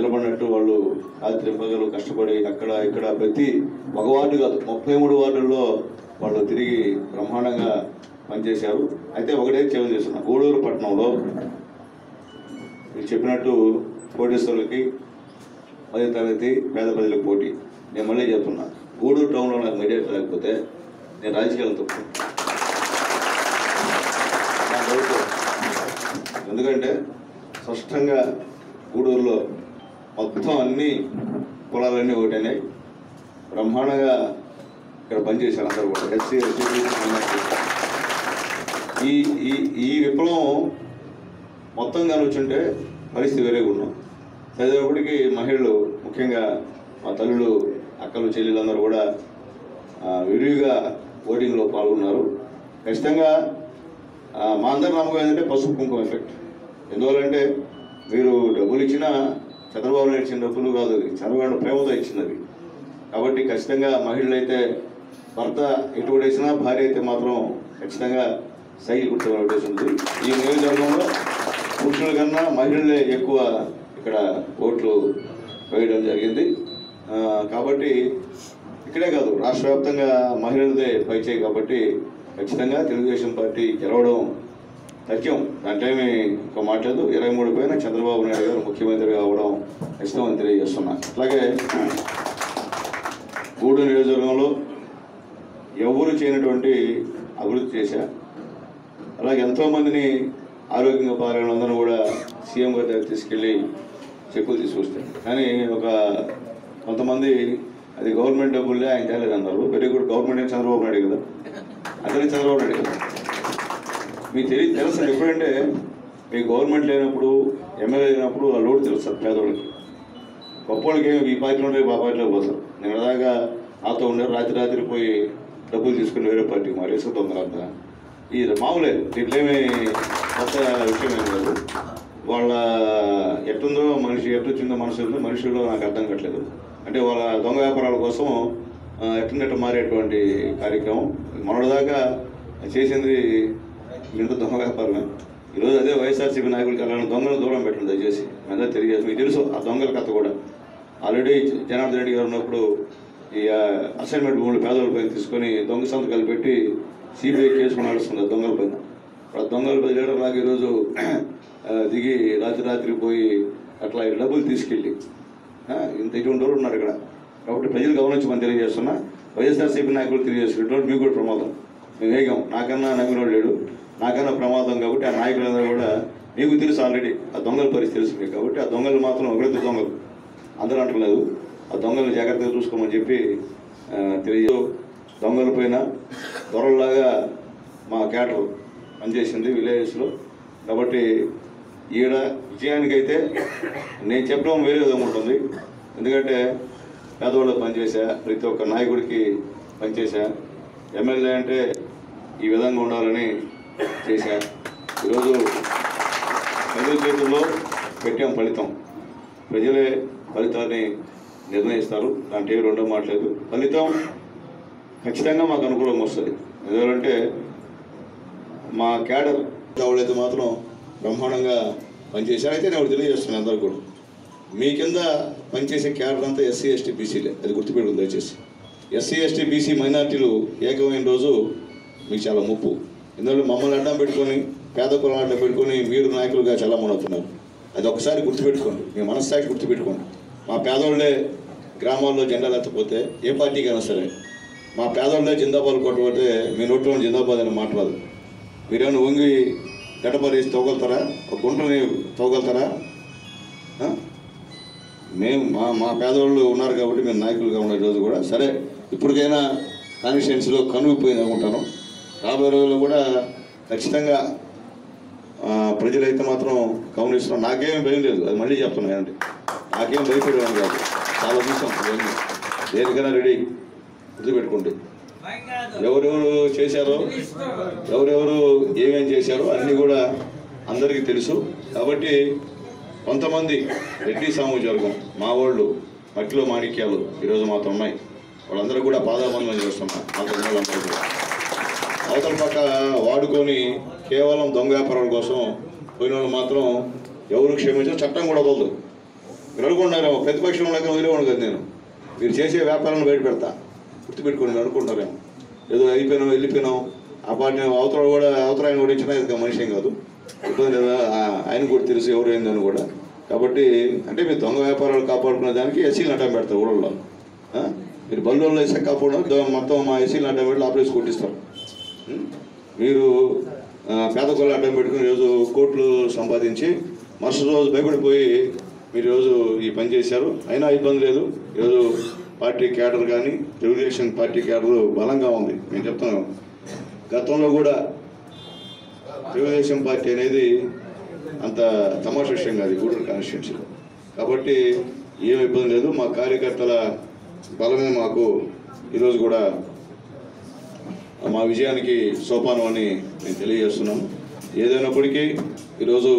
నిలబడినట్టు వాళ్ళు రాత్రి పగలు కష్టపడి అక్కడ ఇక్కడ ప్రతి ఒక వార్డు కాదు ముప్పై మూడు వార్డుల్లో వాళ్ళు తిరిగి బ్రహ్మాండంగా పనిచేశారు. అయితే ఒకటే చేయం చేస్తున్నా. గూడూరు పట్టణంలో మీరు చెప్పినట్టు కోటేశ్వరులకి పది తరగతి పేద ప్రజలకు పోటీ. నేను మళ్ళీ చెప్తున్నా. గూడూరు టౌన్లో నాకు మీడియా లేకపోతే నేను రాజకీయాలు తప్పు ఎందుకంటే స్పష్టంగా గూడూరులో మొత్తం అన్ని కులాలన్నీ ఒకటైనాయి. బ్రహ్మాండంగా ఇక్కడ పనిచేశారు అందరూ కూడా. ఎస్సీ ఎస్సీ ఈ ఈ ఈ విప్లవం మొత్తం కానొచ్చుంటే పరిస్థితి వేరేగా ఉన్నాం చదివేపటికి మహిళలు ముఖ్యంగా మా తల్లులు అక్కలు చెల్లెలందరూ కూడా విరివిగా ఓటింగ్లో పాల్గొన్నారు. ఖచ్చితంగా మా అందరి నమ్మకం ఏంటంటే పసుపు కుంకుమ ఎఫెక్ట్. ఎందువల్లంటే మీరు డబ్బులు ఇచ్చినా చంద్రబాబు నాయుడు ఇచ్చిన డబ్బులు కాదు చంద్రబాబు ప్రేమతో ఇచ్చినది కాబట్టి ఖచ్చితంగా మహిళలు అయితే భర్త ఎటు వేసినా భార్య అయితే మాత్రం ఖచ్చితంగా సైకిల్ కుర్చోవడం ఉంది. ఈ నియోజకవర్గంలో పురుషుల కన్నా మహిళలే ఎక్కువ ఇక్కడ ఓట్లు వేయడం జరిగింది. కాబట్టి ఇక్కడే కాదు రాష్ట్ర వ్యాప్తంగా మహిళలదే పైచేయి కాబట్టి ఖచ్చితంగా తెలుగుదేశం పార్టీ గెలవడం సత్యం దాంట్లో ఒక మాట్లాడదు. ఇరవై మూడు పైన చంద్రబాబు నాయుడు గారు ముఖ్యమంత్రి కావడం ఖచ్చితం అని తెలియజేస్తున్నా. అట్లాగే గూడు నియోజకవర్గంలో ఎవరు చేయనటువంటి అభివృద్ధి చేశా. అలాగే ఎంతోమందిని ఆరోగ్యంగా పాల్గొన అందరూ కూడా సీఎం గారి దగ్గర తీసుకెళ్ళి చెక్కులు తీసుకొస్తాయి కానీ ఒక కొంతమంది అది గవర్నమెంట్ డబ్బులే ఆయన తేలేదు అన్నారు very good government Chandrababu Naidu కదా? అతని చంద్రబాబు నాయుడు కదా? మీకు తెలియదు తెలుసు ఎప్పుడంటే మీ గవర్నమెంట్ లేనప్పుడు ఎమ్మెల్యే లేనప్పుడు ఆ లోటు తెలుస్తారు పేదవాళ్ళకి గొప్పవాళ్ళకి ఏమి ఈ పార్టీలో ఉంటే ఆ పార్టీలో పోతారు నేను దాకా నాతో ఉండారు రాత్రి రాత్రి పోయి డబ్బులు తీసుకుని వేరే పార్టీకి మారేసి తొందరంతా ఇది మామూలే దీంట్లోమి కొత్త విషయం ఏం లేదు. వాళ్ళ ఎట్టుందో మనిషి ఎట్టొచ్చిందో మనసు ఉందో మనుషుల్లో నాకు అర్థం కావట్లేదు. అంటే వాళ్ళ దొంగ వ్యాపారాల కోసం ఆ, మారేటువంటి కార్యక్రమం. మొన్నటిదాకా చేసింది ఇంత దొంగ వ్యాపారమే ఈరోజు అదే వైఎస్ఆర్సీపీ నాయకులు అలాంటి దొంగలు దూరం పెట్టండి దయచేసి. మీద తెలియజేసి మీకు తెలుసు ఆ దొంగల కథ కూడా. ఆల్రెడీ జనార్దన్ రెడ్డి గారు ఉన్నప్పుడు ఈ అసైన్మెంట్ భూములు పేదల పైన తీసుకొని దొంగ సంతకాలు పెట్టి సిబిఐ కేసు నడుస్తుంది ఆ దొంగల పైన. ఆ దొంగల పది లీటర్ లాగా ఈరోజు దిగి రాత్రి రాత్రి పోయి అట్లా డబ్బులు తీసుకెళ్ళి ఇంత ఇటువంటి వాళ్ళు ఉన్నారు ఇక్కడ. కాబట్టి ప్రజలు గమనించమని తెలియజేస్తున్నా వైఎస్ఆర్సీపీ నాయకులు తెలియజేస్తున్నారు. మీకు కూడా ప్రమాదం. మేము వేగం నాకన్నా నమ్మినోడు లేడు. నాకైనా ప్రమాదం కాబట్టి ఆ నాయకులందరూ కూడా మీకు తెలుసు ఆల్రెడీ ఆ దొంగల పరిస్థితి తెలుసు మీకు కాబట్టి ఆ దొంగలు మాత్రం ఒకరిద్దరు దొంగలు. అందరూ అంటలేదు ఆ దొంగలను జాగ్రత్తగా చూసుకోమని చెప్పి తెలియదు దొంగల పైన దొరల్లాగా మా క్యాటర్ పనిచేసింది విలేజెస్లో. కాబట్టి ఈడ విజయానికైతే నేను చెప్పడం వేరే విధంగా ఉంటుంది. ఎందుకంటే పేదవాళ్ళకి పనిచేసా ప్రతి ఒక్క నాయకుడికి పనిచేసా ఎమ్మెల్యే అంటే ఈ విధంగా ఉండాలని చేశా ఈరోజు ప్రజల చేతుల్లో పెట్టాం ఫలితం. ప్రజలే ఫలితాన్ని నిర్ణయిస్తారు. దాంట్లో ఏ రెండో మాట్లేదు ఫలితం ఖచ్చితంగా మాకు అనుకూలంగా వస్తుంది. ఎందుకంటే మా క్యాడర్ వాళ్ళైతే మాత్రం బ్రహ్మాండంగా పనిచేశారు అయితే నేను ఒకటి తెలియజేస్తున్నాను అందరు కూడా. మీ కింద పనిచేసే క్యాడర్ అంతా ఎస్సీ ఎస్టీ బీసీలే అది గుర్తుపెట్టుకుని దయచేసి. ఎస్సీ ఎస్టీ బీసీ మైనార్టీలు ఏకమైన రోజు మీకు చాలా ముప్పు. ఎందుకంటే మమ్మల్ని అడ్డం పెట్టుకొని పేద కులాన్ని అడ్డం పెట్టుకొని మీరు నాయకులుగా చాలా అది ఒకసారి గుర్తుపెట్టుకోండి. మీ మనస్సాక్షి గుర్తుపెట్టుకోండి. మా పేదోళ్ళే గ్రామాల్లో జెండాలు ఎత్తపోతే ఏ పార్టీకైనా సరే మా పేదోళ్ళే జిందాబాద్ కొట్టకపోతే మీ నోట్లో జిందాబాద్ అని మాట్లాడదు మీరేమైనా వంగి గడపరేసి తోగలుతారా? ఒక గుంటని తోగలుతారా? మేము మా మా పేదవాళ్ళు ఉన్నారు కాబట్టి మేము నాయకులుగా ఉండే రోజు కూడా సరే ఇప్పటికైనా కాన్స్టిట్యున్సీలో కనుగిపోయింది అనుకుంటాను రాబోయే రోజుల్లో కూడా ఖచ్చితంగా ప్రజలైతే మాత్రం గమనిస్తున్నాం నాకేం భయం లేదు. అది మళ్ళీ చెప్తున్నాను అండి నాకేం భయపడేవాడు కాదు. చాలా చూసాం దేనికైనా రెడీ. గుర్తుపెట్టుకోండి. ఎవరెవరు చేశారో ఎవరెవరు ఏమేం చేశారో అన్నీ కూడా అందరికీ తెలుసు. కాబట్టి కొంతమంది రెడ్డి సామాజికవర్గం మా వాళ్ళు మట్టిలో మాణిక్యాలు ఈరోజు మాతో ఉన్నాయి. వాళ్ళందరూ కూడా పాదాబంధం చేస్తున్నారు మా తమ్ముళ్ళందరూ కూడా. అవతల పక్క వాడుకొని కేవలం దొంగ వ్యాపారాల కోసం పోయిన వాళ్ళు మాత్రం ఎవరు క్షమించారు చట్టం కూడా వదలదు. మీరు అనుకుంటున్నారేమో ప్రతిపక్షంలో లెక్క వదిలేవాడు కదా నేను. మీరు చేసే వ్యాపారాన్ని బయట పెడతా. గుర్తుపెట్టుకోండి మీరు అనుకుంటున్నారేమో. ఏదో అయిపోయినాం వెళ్ళిపోయినాం ఆ పార్టీ అవతల కూడా అవతల ఆయన కూడా ఇచ్చినా ఇది మనిషి కాదు. ఇబ్బంది లేదా ఆయన కూడా తెలుసు ఎవరు అయిందని కూడా. కాబట్టి అంటే మీరు దొంగ వ్యాపారాలు కాపాడుకునే దానికి ఎస్సీలు అడ్డం పెడతారు ఊళ్ళో మీరు బల్లోళ్ళు ఇసుక కాపాడడం మొత్తం మా ఎస్సీలు అడ్డం పెట్టి ఆపరేసి కొట్టిస్తారు. మీరు పేద కొల్ల అడ్డం పెట్టుకుని ఈరోజు కోట్లు సంపాదించి మరుసటి రోజు భయపడిపోయి మీరు ఈరోజు ఈ పని చేశారు. అయినా ఇబ్బంది లేదు. ఈరోజు పార్టీ క్యాడర్ కానీ తెలుగుదేశం పార్టీ క్యాడర్ బలంగా ఉంది. మేము చెప్తున్నాం గతంలో కూడా తెలుగుదేశం పార్టీ అనేది అంత తమాషా విషయం కాదు గూడూరు కాన్స్టిట్యున్సీలో కాబట్టి ఏం ఇబ్బంది లేదు. మా కార్యకర్తల బలమే మాకు ఈరోజు కూడా మా విజయానికి సోపానం అని నేను తెలియజేస్తున్నాను. ఏదైనప్పటికీ ఈరోజు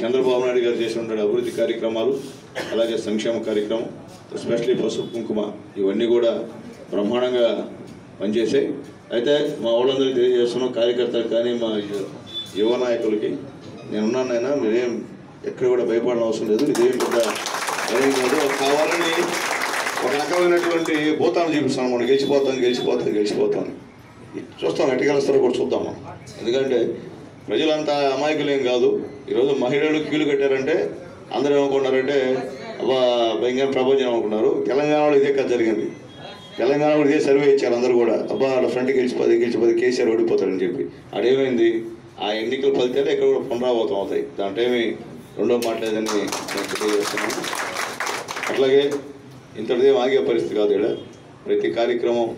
చంద్రబాబు నాయుడు గారు చేసినటువంటి అభివృద్ధి కార్యక్రమాలు అలాగే సంక్షేమ కార్యక్రమం ఎస్పెషలీ పసుపు కుంకుమ ఇవన్నీ కూడా బ్రహ్మాండంగా పనిచేసాయి అయితే మా వాళ్ళందరికీ తెలియజేస్తున్నాం కార్యకర్తలకు కానీ మా యువ నాయకులకి. నేనున్నానైనా మీరేం ఎక్కడ కూడా భయపడడం అవసరం లేదు. ఇదేం పెద్ద కావాలని ఒక రకమైనటువంటి భూతాన్ని చూపిస్తాను మనం గెలిచిపోతాం గెలిచిపోతాను గెలిచిపోతాం చూస్తాం ఎట్ట కలుస్తారో కూడా చూద్దాం మనం. ఎందుకంటే ప్రజలంతా అమాయకులేం కాదు. ఈరోజు మహిళలు క్యూలు కట్టారంటే అందరూ ఏమనుకున్నారంటే అబ్బా భయంకర ప్రపంచం అనుకున్నారు తెలంగాణలో ఇదే కథ జరిగింది. తెలంగాణ కూడా ఇదే సర్వే ఇచ్చారు అందరూ కూడా. అబ్బా వాళ్ళ ఫ్రంట్ గెలిచిపోతే గెలిచిపోతే కేసీఆర్ ఓడిపోతారని చెప్పి. అడేమైంది ఆ ఎన్నికల ఫలితాలు ఎక్కడ కూడా పునరావృతం అవుతాయి. దాంట్లో ఏమి రెండో మాట్లాడదని నేను తెలియజేస్తున్నాను. అట్లాగే ఇంతటిదేం ఆగే పరిస్థితి కాదు ఇక్కడ ప్రతి కార్యక్రమం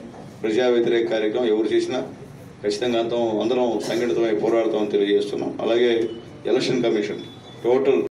ప్రజా వ్యతిరేక కార్యక్రమం ఎవరు చేసినా ఖచ్చితంగా అంతం అందరం సంఘటితమై పోరాడతామని తెలియజేస్తున్నాం. అలాగే ఎలక్షన్ కమిషన్ టోటల్